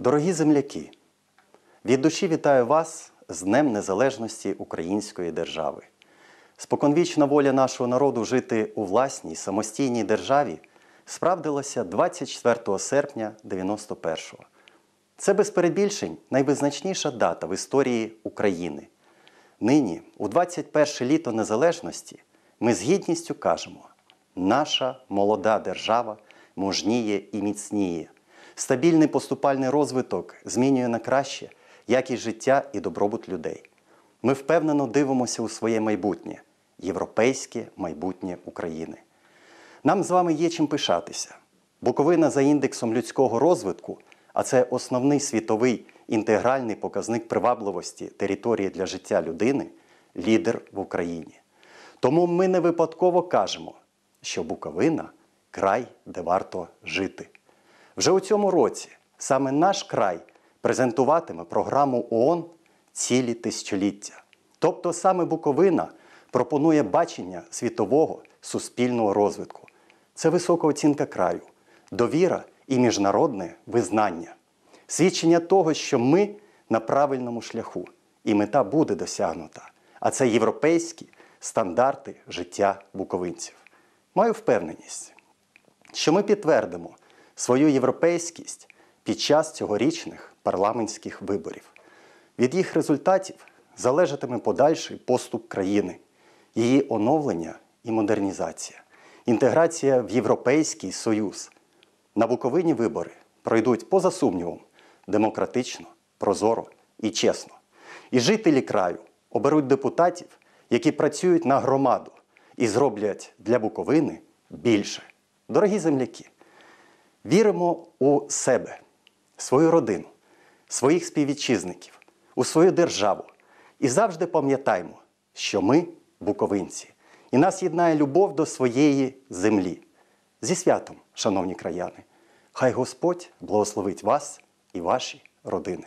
Дорогі земляки, від душі вітаю вас з Днем Незалежності Української держави. Споконвічна воля нашого народу жити у власній самостійній державі справдилася 24 серпня 91-го. Це без перебільшень найвизначніша дата в історії України. Нині, у 21 літо незалежності, ми з гідністю кажемо: наша молода держава мужніє і міцніє. Стабільний поступальний розвиток змінює на краще якість життя і добробут людей. Ми впевнено дивимося у своє майбутнє, європейське майбутнє України. Нам з вами є чим пишатися. Буковина за індексом людського розвитку, а це основний світовий інтегральний показник привабливості території для життя людини, лідер в Україні. Тому ми не випадково кажемо, що Буковина край, де варто жити. Вже у цьому році саме наш край презентуватиме програму ООН цілі тисячоліття. Тобто саме Буковина пропонує бачення світового суспільного розвитку. Це висока оцінка краю, довіра і міжнародне визнання, свідчення того, що ми на правильному шляху, і мета буде досягнута. А це європейські стандарти життя буковинців. Маю впевненість, що ми підтвердимо свою європейськість під час цьогорічних парламентських виборів. Від їх результатів залежатиме подальший поступ країни, її оновлення і модернізація, інтеграція в Європейський Союз. На Буковині вибори пройдуть поза сумнівом демократично, прозоро і чесно. І жителі краю оберуть депутатів, які працюють на громаду і зроблять для Буковини більше. Дорогі земляки, віримо у себе, свою родину, своїх співвітчизників, у свою державу і завжди пам'ятаємо, що ми буковинці, і нас єднає любов до своєї землі. Зі святом, шановні краяни, хай Господь благословить вас і ваші родини.